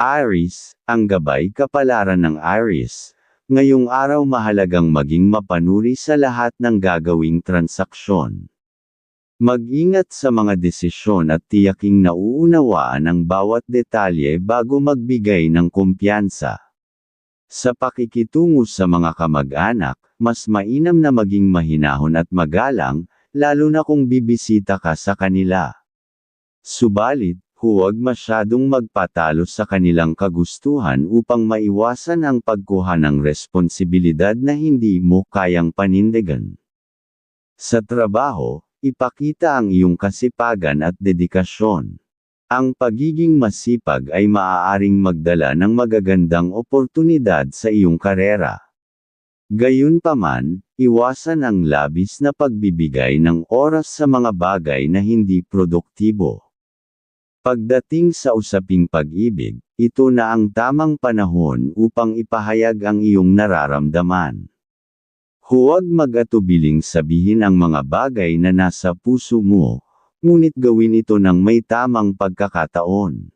Aris, ang gabay kapalaran ng Aris. Ngayong araw mahalagang maging mapanuri sa lahat ng gagawing transaksyon. Mag-ingat sa mga desisyon at tiyaking nauunawaan ang bawat detalye bago magbigay ng kumpiyansa. Sa pakikitungo sa mga kamag-anak, mas mainam na maging mahinahon at magalang, lalo na kung bibisita ka sa kanila. Subalit, huwag masyadong magpatalo sa kanilang kagustuhan upang maiwasan ang pagkuha ng responsibilidad na hindi mo kayang panindigan. Sa trabaho, ipakita ang iyong kasipagan at dedikasyon. Ang pagiging masipag ay maaaring magdala ng magagandang oportunidad sa iyong karera. Gayunpaman, iwasan ang labis na pagbibigay ng oras sa mga bagay na hindi produktibo. Pagdating sa usaping pag-ibig, ito na ang tamang panahon upang ipahayag ang iyong nararamdaman. Huwag mag-atubiling sabihin ang mga bagay na nasa puso mo, ngunit gawin ito ng may tamang pagkakataon.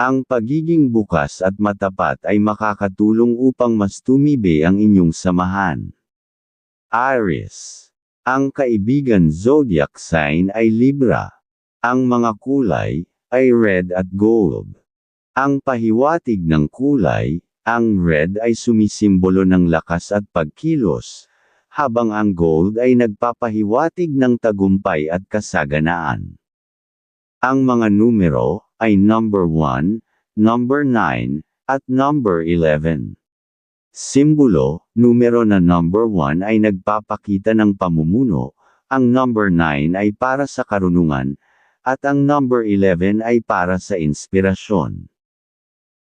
Ang pagiging bukas at matapat ay makakatulong upang mas tumibe ang inyong samahan. Aries. Ang kaibigan zodiac sign ay Libra. Ang mga kulay ay red at gold. Ang pahiwatig ng kulay, ang red ay sumisimbolo ng lakas at pagkilos, habang ang gold ay nagpapahiwatig ng tagumpay at kasaganaan. Ang mga numero ay number 1, number 9, at number 11. Simbolo, numero na number 1 ay nagpapakita ng pamumuno, ang number 9 ay para sa karunungan, at ang number 11 ay para sa inspirasyon.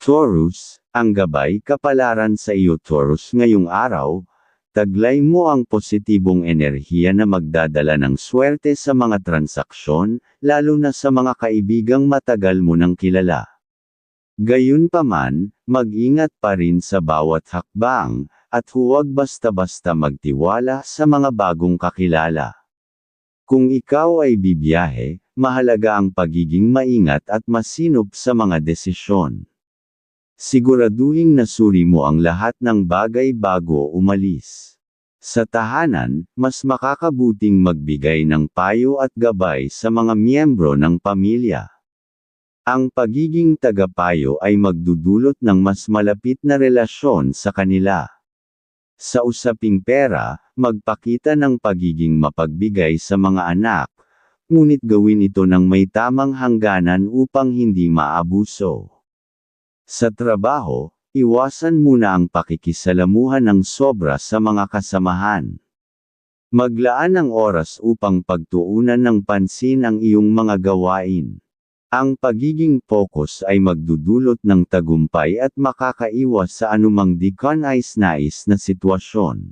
Taurus, ang gabay kapalaran sa iyo Taurus ngayong araw, taglay mo ang positibong enerhiya na magdadala ng swerte sa mga transaksyon, lalo na sa mga kaibigang matagal mo nang kilala. Gayunpaman, mag-ingat pa rin sa bawat hakbang, at huwag basta-basta magtiwala sa mga bagong kakilala. Kung ikaw ay bibiyahe, mahalaga ang pagiging maingat at masinop sa mga desisyon. Siguraduhin nasuri mo ang lahat ng bagay bago umalis. Sa tahanan, mas makakabuting magbigay ng payo at gabay sa mga miyembro ng pamilya. Ang pagiging tagapayo ay magdudulot ng mas malapit na relasyon sa kanila. Sa usaping pera, magpakita ng pagiging mapagbigay sa mga anak, ngunit gawin ito ng may tamang hangganan upang hindi maabuso. Sa trabaho, iwasan muna ang pakikisalamuhan ng sobra sa mga kasamahan. Maglaan ng oras upang pagtuunan ng pansin ang iyong mga gawain. Ang pagiging focus ay magdudulot ng tagumpay at makakaiwas sa anumang di kanais-nais na sitwasyon.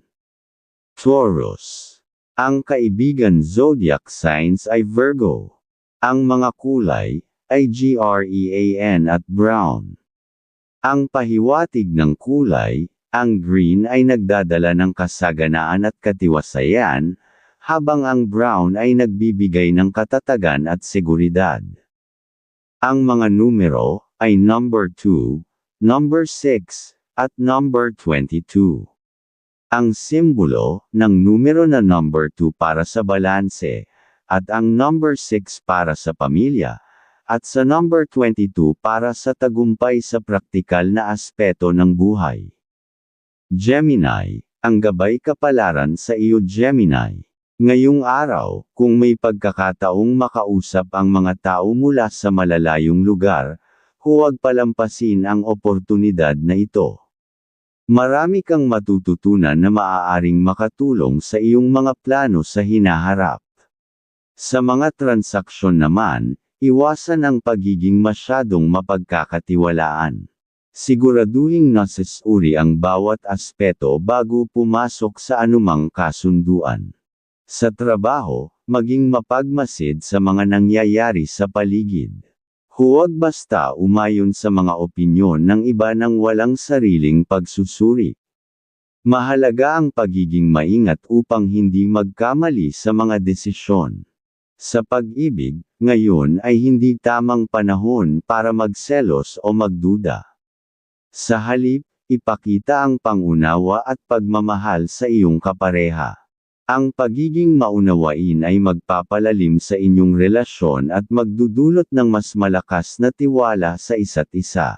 Taurus. Ang kaibigan zodiac signs ay Virgo. Ang mga kulay ay GREAN at brown. Ang pahiwatig ng kulay, ang green ay nagdadala ng kasaganaan at katiwasayan, habang ang brown ay nagbibigay ng katatagan at seguridad. Ang mga numero ay number 2, number 6, at number 22. Ang simbolo ng numero na number 2 para sa balanse, at ang number 6 para sa pamilya, at sa number 22 para sa tagumpay sa praktikal na aspeto ng buhay. Gemini, ang gabay kapalaran sa iyo Gemini. Ngayong araw, kung may pagkakataong makausap ang mga tao mula sa malalayong lugar, huwag palampasin ang oportunidad na ito. Marami kang matututunan na maaaring makatulong sa iyong mga plano sa hinaharap. Sa mga transaksyon naman, iwasan ang pagiging masyadong mapagkakatiwalaan. Siguraduhin nasesuri ang bawat aspeto bago pumasok sa anumang kasunduan. Sa trabaho, maging mapagmasid sa mga nangyayari sa paligid. Huwag basta umayon sa mga opinyon ng iba nang walang sariling pagsusuri. Mahalaga ang pagiging maingat upang hindi magkamali sa mga desisyon. Sa pag-ibig, ngayon ay hindi tamang panahon para magselos o magduda. Sa halip, ipakita ang pangunawa at pagmamahal sa iyong kapareha. Ang pagiging maunawain ay magpapalalim sa inyong relasyon at magdudulot ng mas malakas na tiwala sa isa't isa.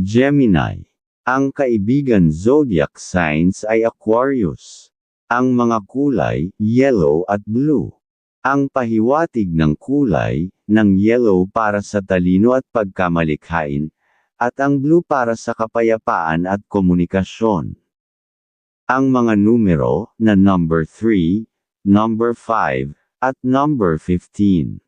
Gemini. Ang kaibigan zodiac signs ay Aquarius. Ang mga kulay, yellow at blue. Ang pahiwatig ng kulay, ng yellow para sa talino at pagkamalikhain, at ang blue para sa kapayapaan at komunikasyon. Ang mga numero, na number 3, number 5, at number 15.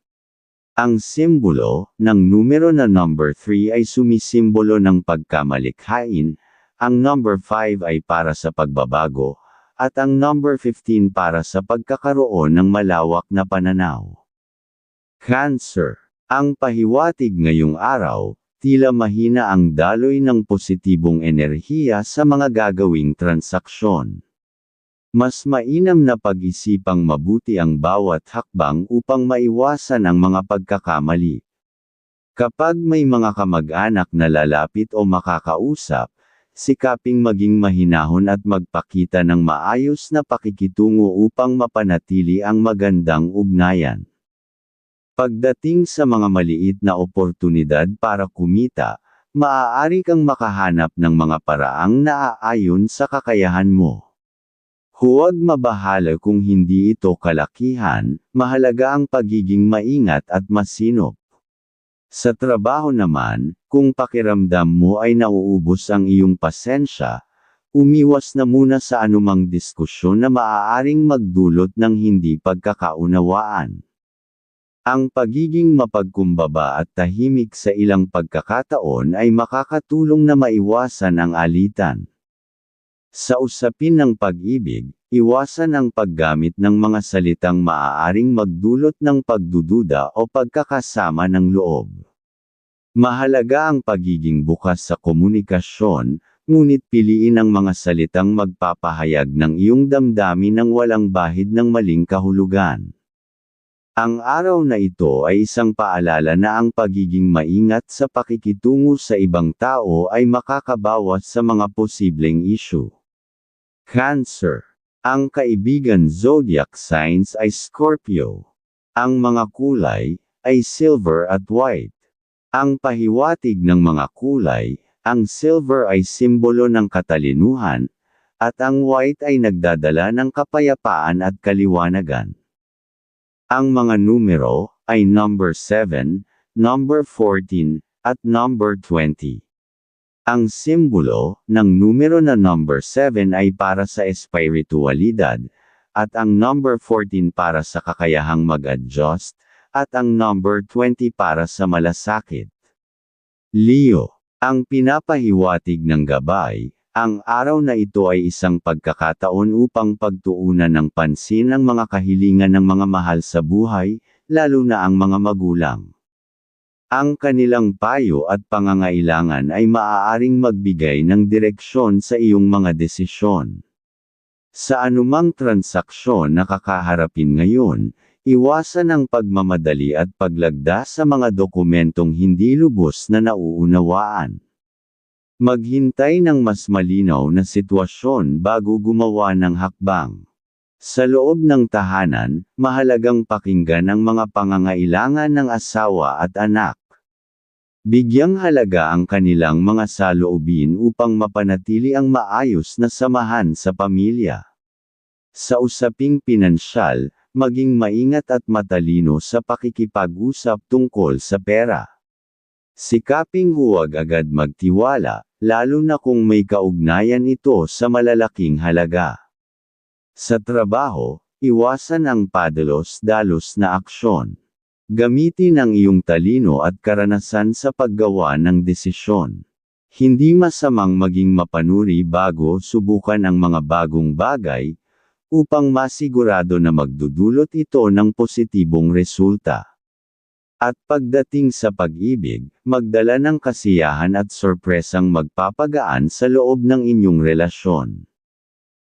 Ang simbolo, ng numero na number 3 ay sumisimbolo ng pagkamalikhain, ang number 5 ay para sa pagbabago, at ang number 15 para sa pagkakaroon ng malawak na pananaw. Cancer. Ang pahiwatig ngayong araw, tila mahina ang daloy ng positibong enerhiya sa mga gagawing transaksyon. Mas mainam na pag-isipang mabuti ang bawat hakbang upang maiwasan ang mga pagkakamali. Kapag may mga kamag-anak na lalapit o makakausap, sikaping maging mahinahon at magpakita ng maayos na pakikitungo upang mapanatili ang magandang ugnayan. Pagdating sa mga maliit na oportunidad para kumita, maaari kang makahanap ng mga paraang naaayon sa kakayahan mo. Huwag mabahala kung hindi ito kalakihan, mahalaga ang pagiging maingat at masinop. Sa trabaho naman, kung pakiramdam mo ay nauubos ang iyong pasensya, umiwas na muna sa anumang diskusyon na maaaring magdulot ng hindi pagkakaunawaan. Ang pagiging mapagkumbaba at tahimik sa ilang pagkakataon ay makakatulong na maiwasan ang alitan. Sa usapin ng pag-ibig, iwasan ang paggamit ng mga salitang maaaring magdulot ng pagdududa o pagkakasama ng loob. Mahalaga ang pagiging bukas sa komunikasyon, ngunit piliin ang mga salitang magpapahayag ng iyong damdamin ng walang bahid ng maling kahulugan. Ang araw na ito ay isang paalala na ang pagiging maingat sa pakikitungo sa ibang tao ay makakabawas sa mga posibleng issue. Cancer. Ang kaibigan zodiac signs ay Scorpio. Ang mga kulay ay silver at white. Ang pahiwatig ng mga kulay, ang silver ay simbolo ng katalinuhan, at ang white ay nagdadala ng kapayapaan at kaliwanagan. Ang mga numero ay number 7, number 14, at number 20. Ang simbolo ng numero na number 7 ay para sa espiritualidad, at ang number 14 para sa kakayahang mag-adjust, at ang number 20 para sa malasakit. Leo, ang pinapahiwatig ng gabay, ang araw na ito ay isang pagkakataon upang pagtuunan ng pansin ang mga kahilingan ng mga mahal sa buhay, lalo na ang mga magulang. Ang kanilang payo at pangangailangan ay maaaring magbigay ng direksyon sa iyong mga desisyon. Sa anumang transaksyon na kakaharapin ngayon, iwasan ang pagmamadali at paglagda sa mga dokumentong hindi lubos na nauunawaan. Maghintay ng mas malinaw na sitwasyon bago gumawa ng hakbang. Sa loob ng tahanan, mahalagang pakinggan ang mga pangangailangan ng asawa at anak. Bigyang halaga ang kanilang mga saloobin upang mapanatili ang maayos na samahan sa pamilya. Sa usaping pinansyal, maging maingat at matalino sa pakikipag-usap tungkol sa pera. Sikaping huwag agad magtiwala, lalo na kung may kaugnayan ito sa malalaking halaga. Sa trabaho, iwasan ang padalos-dalos na aksyon. Gamitin ang iyong talino at karanasan sa paggawa ng desisyon. Hindi masamang maging mapanuri bago subukan ang mga bagong bagay, upang masigurado na magdudulot ito ng positibong resulta. At pagdating sa pag-ibig, magdala ng kasiyahan at sorpresang magpapagaan sa loob ng inyong relasyon.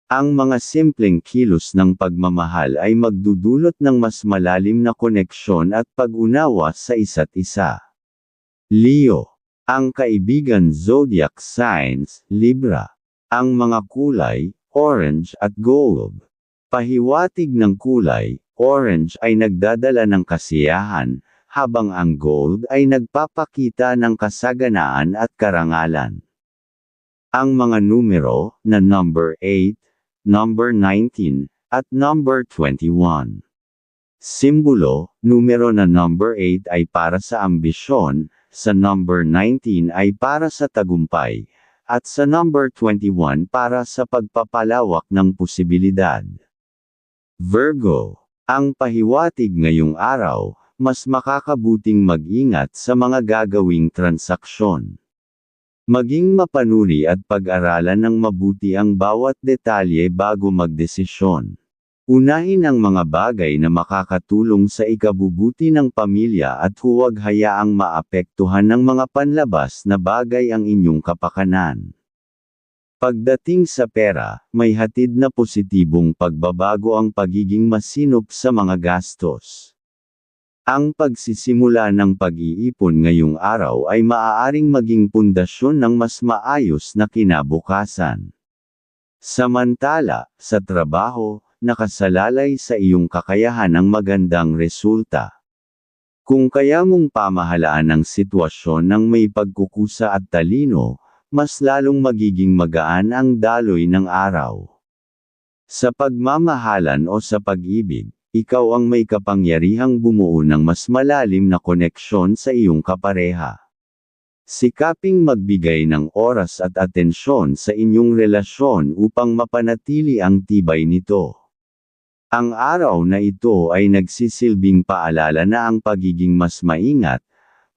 Ang mga simpleng kilos ng pagmamahal ay magdudulot ng mas malalim na koneksyon at pag-unawa sa isa't isa. Leo. Ang kaibigan zodiac signs, Libra. Ang mga kulay, orange at gold. Pahiwatig ng kulay, orange ay nagdadala ng kasiyahan, habang ang gold ay nagpapakita ng kasaganaan at karangalan. Ang mga numero, na number 8, number 19, at number 21. Simbolo, numero na number 8 ay para sa ambisyon, sa number 19 ay para sa tagumpay, at sa number 21 para sa pagpapalawak ng posibilidad. Virgo, ang pahiwatig ngayong araw, mas makakabuting mag-ingat sa mga gagawing transaksyon. Maging mapanuri at pag-aralan ng mabuti ang bawat detalye bago magdesisyon. Unahin ang mga bagay na makakatulong sa ikabubuti ng pamilya at huwag hayaang maapektuhan ng mga panlabas na bagay ang inyong kapakanan. Pagdating sa pera, may hatid na positibong pagbabago ang pagiging masinop sa mga gastos. Ang pagsisimula ng pag-iipon ngayong araw ay maaaring maging pundasyon ng mas maayos na kinabukasan. Samantala, sa trabaho, nakasalalay sa iyong kakayahan ang magandang resulta. Kung kaya mong pamahalaan ang sitwasyon ng may pagkukusa at talino, mas lalong magiging magaan ang daloy ng araw. Sa pagmamahalan o sa pag-ibig, ikaw ang may kapangyarihang bumuo ng mas malalim na koneksyon sa iyong kapareha. Sikaping magbigay ng oras at atensyon sa inyong relasyon upang mapanatili ang tibay nito. Ang araw na ito ay nagsisilbing paalala na ang pagiging mas maingat,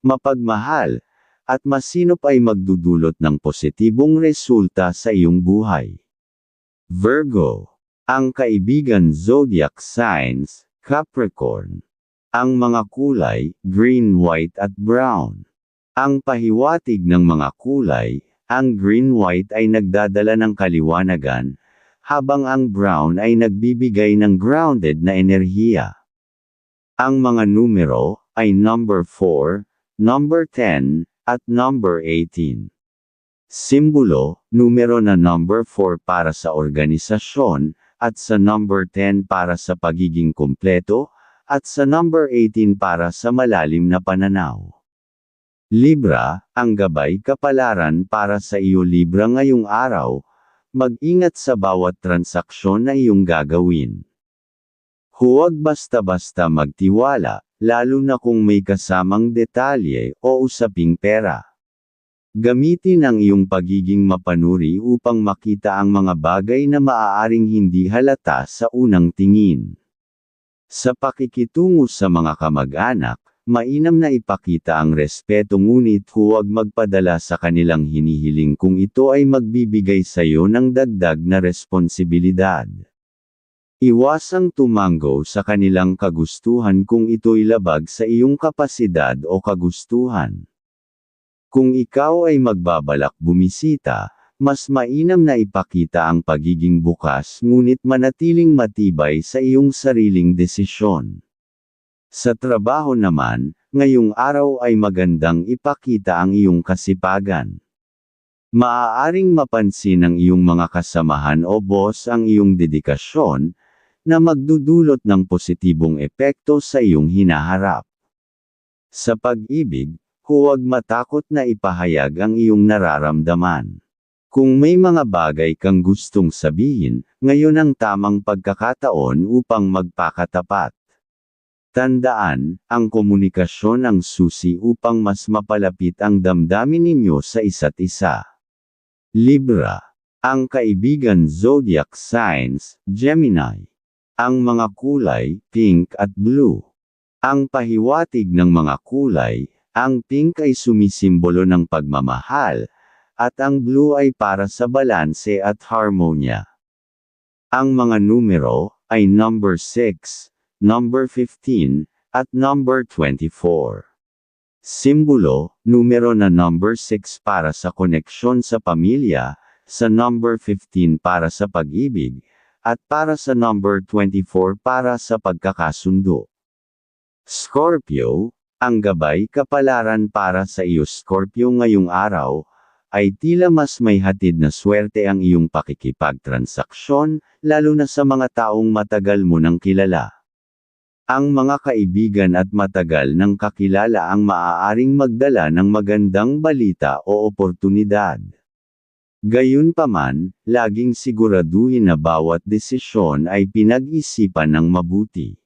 mapagmahal, at masinop ay magdudulot ng positibong resulta sa iyong buhay. Virgo. Ang kaibigan zodiac signs, Capricorn. Ang mga kulay, green, white at brown. Ang pahiwatig ng mga kulay, ang green-white ay nagdadala ng kaliwanagan, habang ang brown ay nagbibigay ng grounded na enerhiya. Ang mga numero ay number 4, number 10, at number 18. Simbolo, numero na number 4 para sa organisasyon, at sa number 10 para sa pagiging kumpleto, at sa number 18 para sa malalim na pananaw. Libra, ang gabay kapalaran para sa iyo Libra ngayong araw, mag-ingat sa bawat transaksyon na iyong gagawin. Huwag basta-basta magtiwala, lalo na kung may kasamang detalye o usaping pera. Gamitin ang iyong pagiging mapanuri upang makita ang mga bagay na maaaring hindi halata sa unang tingin. Sa pakikitungo sa mga kamag-anak, Mainam na ipakita ang respeto ngunit huwag magpadala sa kanilang hinihiling kung ito ay magbibigay sa iyo ng dagdag na responsibilidad. Iwasang tumango sa kanilang kagustuhan kung ito'y labag sa iyong kapasidad o kagustuhan. Kung ikaw ay magbabalak bumisita, mas mainam na ipakita ang pagiging bukas ngunit manatiling matibay sa iyong sariling desisyon. Sa trabaho naman, ngayong araw ay magandang ipakita ang iyong kasipagan. Maaaring mapansin ng iyong mga kasamahan o boss ang iyong dedikasyon, na magdudulot ng positibong epekto sa iyong hinaharap. Sa pag-ibig, huwag matakot na ipahayag ang iyong nararamdaman. Kung may mga bagay kang gustong sabihin, ngayon ang tamang pagkakataon upang magpakatapat. Tandaan, ang komunikasyon ang susi upang mas mapalapit ang damdamin ninyo sa isa't isa. Libra. Ang kaibigan zodiac signs, Gemini. Ang mga kulay, pink at blue. Ang pahiwatig ng mga kulay, ang pink ay sumisimbolo ng pagmamahal, at ang blue ay para sa balanse at harmonya. Ang mga numero ay number 6, number 15, at number 24. Simbolo, numero na number 6 para sa koneksyon sa pamilya, sa number 15 para sa pag-ibig, at para sa number 24 para sa pagkakasundo. Scorpio, ang gabay kapalaran para sa iyo Scorpio ngayong araw, ay tila mas may hatid na swerte ang iyong pakikipagtransaksyon, lalo na sa mga taong matagal mo nang kilala. Ang mga kaibigan at matagal nang kakilala ang maaaring magdala ng magandang balita o oportunidad. Gayunpaman, laging siguraduhin na bawat desisyon ay pinag-isipan ng mabuti.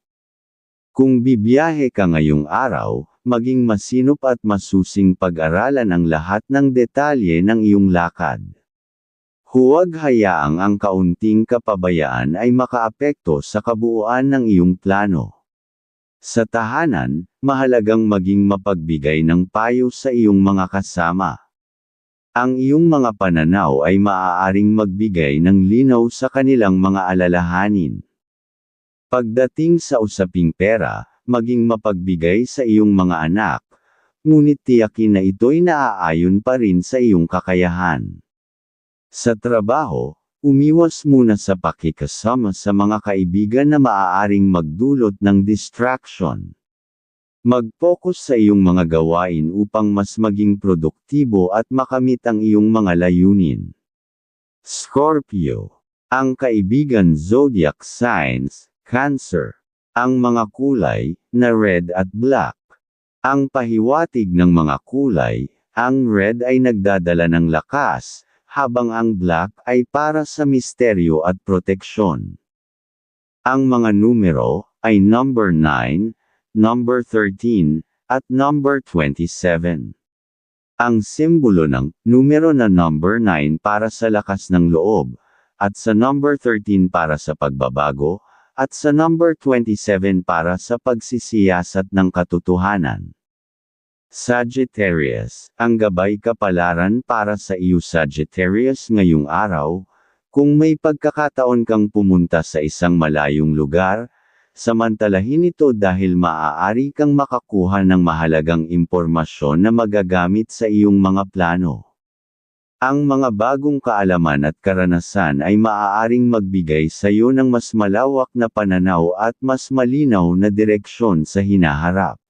Kung bibiyahe ka ngayong araw, maging masinop at masusing pag-aralan ang lahat ng detalye ng iyong lakad. Huwag hayaang ang kaunting kapabayaan ay makaapekto sa kabuuan ng iyong plano. Sa tahanan, mahalagang maging mapagbigay ng payo sa iyong mga kasama. Ang iyong mga pananaw ay maaaring magbigay ng linaw sa kanilang mga alalahanin. Pagdating sa usaping pera, maging mapagbigay sa iyong mga anak, ngunit tiyakin na ito'y naaayon pa rin sa iyong kakayahan. Sa trabaho, Umiwas muna sa pakikasama sa mga kaibigan na maaaring magdulot ng distraction. Mag-focus sa iyong mga gawain upang mas maging produktibo at makamit ang iyong mga layunin. Scorpio. Ang kaibigan zodiac signs, Cancer. Ang mga kulay, na red at black. Ang pahiwatig ng mga kulay, ang red ay nagdadala ng lakas, habang ang black ay para sa misteryo at proteksyon. Ang mga numero ay number 9, number 13, at number 27. Ang simbolo ng numero na number 9 para sa lakas ng loob, at sa number 13 para sa pagbabago, at sa number 27 para sa pagsisiyasat ng katotohanan. Sagittarius, ang gabay kapalaran para sa iyo Sagittarius ngayong araw, kung may pagkakataon kang pumunta sa isang malayong lugar, samantalahin ito dahil maaari kang makakuha ng mahalagang impormasyon na magagamit sa iyong mga plano. Ang mga bagong kaalaman at karanasan ay maaaring magbigay sa iyo ng mas malawak na pananaw at mas malinaw na direksyon sa hinaharap.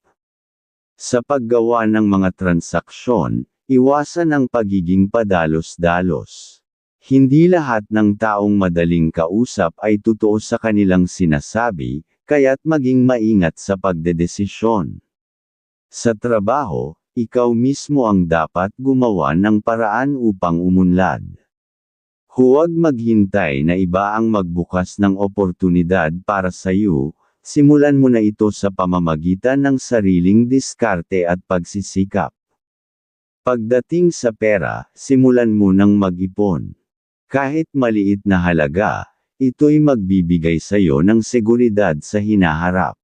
Sa paggawa ng mga transaksyon, iwasan ang pagiging padalos-dalos. Hindi lahat ng taong madaling kausap ay totoo sa kanilang sinasabi, kaya't maging maingat sa pagdedesisyon. Sa trabaho, ikaw mismo ang dapat gumawa ng paraan upang umunlad. Huwag maghintay na iba ang magbukas ng oportunidad para sa iyo, Simulan mo na ito sa pamamagitan ng sariling diskarte at pagsisikap. Pagdating sa pera, simulan mo nang mag-ipon. Kahit maliit na halaga, ito'y magbibigay sa iyo ng seguridad sa hinaharap.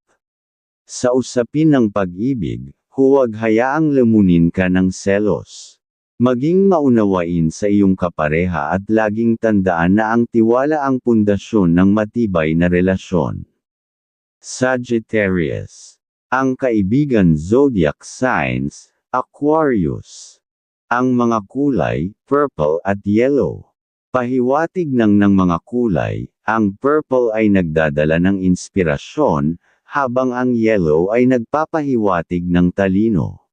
Sa usapin ng pag-ibig, huwag hayaang lamunin ka ng selos. Maging maunawain sa iyong kapareha at laging tandaan na ang tiwala ang pundasyon ng matibay na relasyon. Sagittarius. Ang kaibigan zodiac signs, Aquarius. Ang mga kulay, purple at yellow. Pahiwatig ng ng mga kulay, ang purple ay nagdadala ng inspirasyon, habang ang yellow ay nagpapahiwatig ng talino.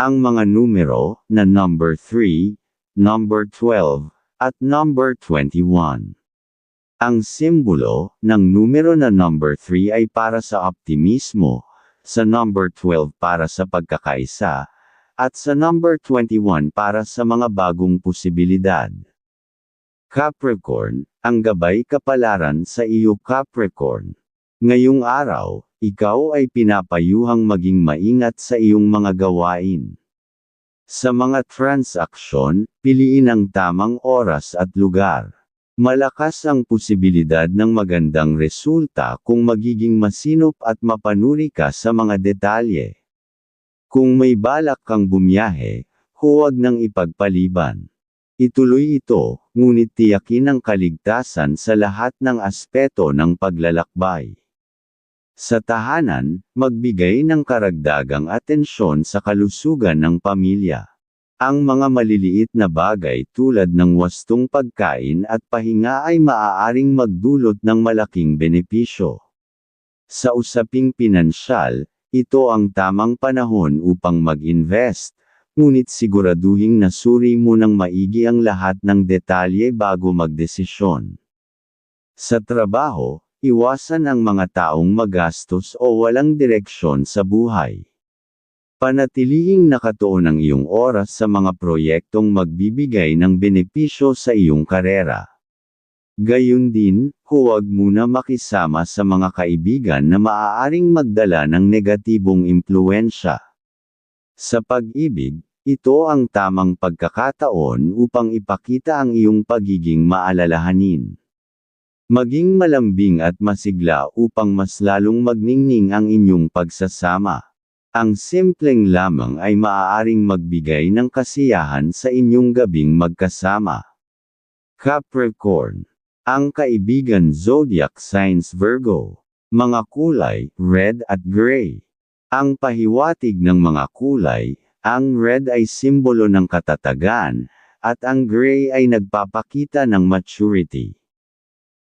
Ang mga numero, na number 3, number 12, at number 21. Ang simbolo ng numero na number 3 ay para sa optimismo, sa number 12 para sa pagkakaisa, at sa number 21 para sa mga bagong posibilidad. Capricorn, ang gabay kapalaran sa iyo Capricorn. Ngayong araw, ikaw ay pinapayuhang maging maingat sa iyong mga gawain. Sa mga transaksyon, piliin ang tamang oras at lugar. Malakas ang posibilidad ng magandang resulta kung magiging masinop at mapanuri ka sa mga detalye. Kung may balak kang bumiyahe, huwag nang ipagpaliban. Ituloy ito, ngunit tiyakin ang kaligtasan sa lahat ng aspeto ng paglalakbay. Sa tahanan, magbigay ng karagdagang atensyon sa kalusugan ng pamilya. Ang mga maliliit na bagay tulad ng wastong pagkain at pahinga ay maaaring magdulot ng malaking benepisyo. Sa usaping pinansyal, ito ang tamang panahon upang mag-invest, ngunit siguraduhing nasuri mo ng maigi ang lahat ng detalye bago magdesisyon. Sa trabaho, iwasan ang mga taong magastos o walang direksyon sa buhay. Panatilihing nakatuon ang iyong oras sa mga proyektong magbibigay ng benepisyo sa iyong karera. Gayun din, huwag muna makisama sa mga kaibigan na maaaring magdala ng negatibong impluensya. Sa pag-ibig, ito ang tamang pagkakataon upang ipakita ang iyong pagiging maalalahanin. Maging malambing at masigla upang mas lalong magningning ang inyong pagsasama. Ang simpleng lamang ay maaaring magbigay ng kasiyahan sa inyong gabing magkasama. Capricorn ang kaibigan zodiac signs Virgo. Mga kulay, red at gray. Ang pahiwatig ng mga kulay, ang red ay simbolo ng katatagan, at ang gray ay nagpapakita ng maturity.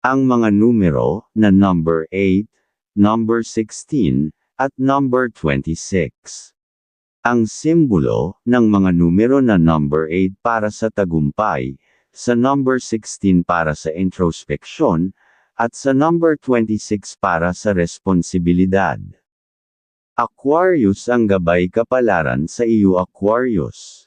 Ang mga numero, na number 8, number 16, at number 26. Ang simbolo ng mga numero na number 8 para sa tagumpay, sa number 16 para sa introspection, at sa number 26 para sa responsibilidad. Aquarius ang gabay kapalaran sa iyo Aquarius.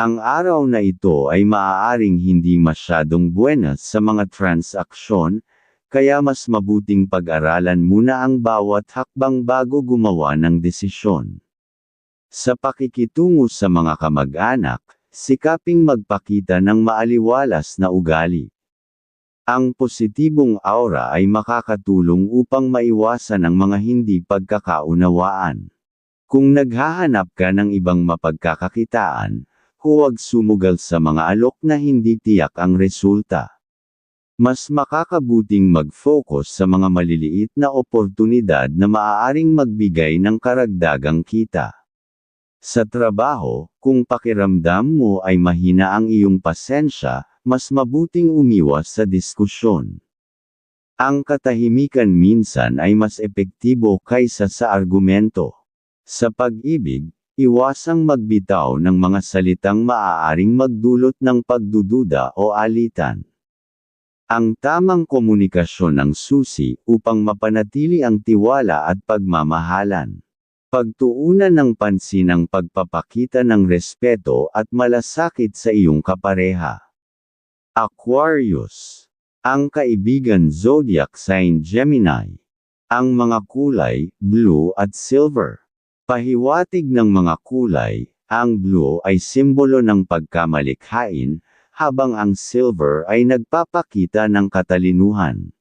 Ang araw na ito ay maaaring hindi masyadong buenas sa mga transaksyon, kaya mas mabuting pag-aralan muna ang bawat hakbang bago gumawa ng desisyon. Sa pakikitungo sa mga kamag-anak, Sikaping magpakita ng maaliwalas na ugali. Ang positibong aura ay makakatulong upang maiwasan ang mga hindi pagkakaunawaan. Kung naghahanap ka ng ibang mapagkakakitaan, huwag sumugal sa mga alok na hindi tiyak ang resulta. Mas makakabuting mag-focus sa mga maliliit na oportunidad na maaaring magbigay ng karagdagang kita. Sa trabaho, kung pakiramdam mo ay mahina ang iyong pasensya, mas mabuting umiwas sa diskusyon. Ang katahimikan minsan ay mas epektibo kaysa sa argumento. Sa pag-ibig, iwasang magbitaw ng mga salitang maaaring magdulot ng pagdududa o alitan. Ang tamang komunikasyon ang susi upang mapanatili ang tiwala at pagmamahalan. Pagtuunan ng pansin ang pagpapakita ng respeto at malasakit sa iyong kapareha. Aquarius. Ang kaibigan zodiac sign Gemini. Ang mga kulay, blue at silver. Pahiwatig ng mga kulay, ang blue ay simbolo ng pagkamalikhain, habang ang silver ay nagpapakita ng katalinuhan.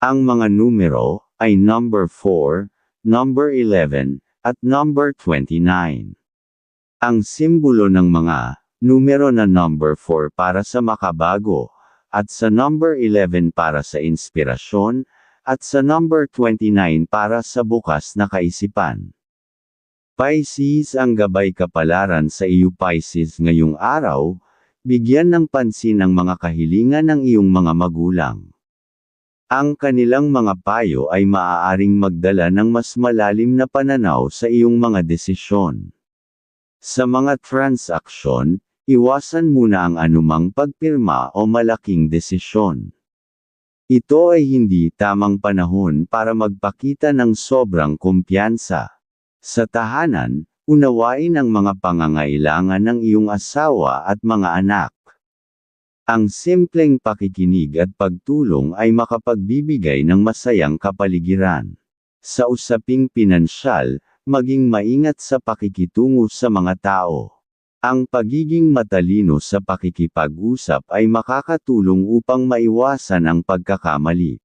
Ang mga numero ay number 4, number 11, at number 29. Ang simbolo ng mga numero na number 4 para sa makabago, at sa number 11 para sa inspirasyon, at sa number 29 para sa bukas na kaisipan. Pisces ang gabay kapalaran sa iyo Pisces ngayong araw, bigyan ng pansin ang mga kahilingan ng iyong mga magulang. Ang kanilang mga payo ay maaaring magdala ng mas malalim na pananaw sa iyong mga desisyon. Sa mga transaksyon, iwasan muna ang anumang pagpirma o malaking desisyon. Ito ay hindi tamang panahon para magpakita ng sobrang kumpiyansa. Sa tahanan, unawain ang mga pangangailangan ng iyong asawa at mga anak. Ang simpleng pakikinig at pagtulong ay makapagbibigay ng masayang kapaligiran. Sa usaping pinansyal, maging maingat sa pakikitungo sa mga tao. Ang pagiging matalino sa pakikipag-usap ay makakatulong upang maiwasan ang pagkakamali.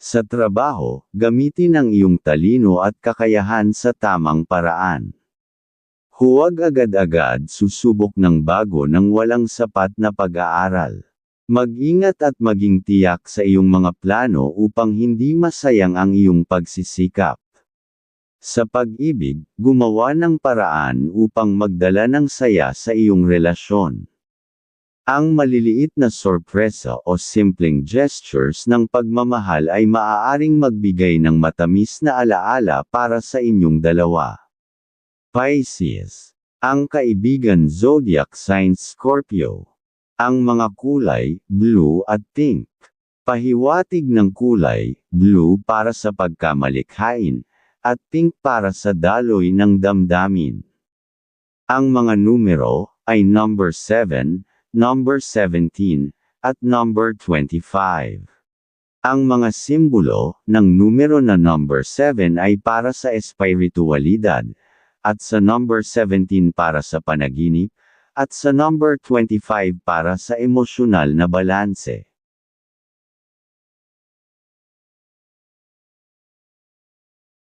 Sa trabaho, gamitin ang iyong talino at kakayahan sa tamang paraan. Huwag agad-agad susubok ng bago nang walang sapat na pag-aaral. Mag-ingat at maging tiyak sa iyong mga plano upang hindi masayang ang iyong pagsisikap. Sa pag-ibig, gumawa ng paraan upang magdala ng saya sa iyong relasyon. Ang maliliit na sorpresa o simpleng gestures ng pagmamahal ay maaaring magbigay ng matamis na alaala para sa inyong dalawa. Pisces. Ang kaibigan zodiac sign Scorpio. Ang mga kulay, blue at pink. Pahiwatig ng kulay, blue para sa pagkamalikhain, at pink para sa daloy ng damdamin. Ang mga numero ay number 7, number 17, at number 25. Ang mga simbolo ng numero na number 7 ay para sa espiritualidad, at sa number 17 para sa panaginip, at sa number 25 para sa emosyonal na balanse.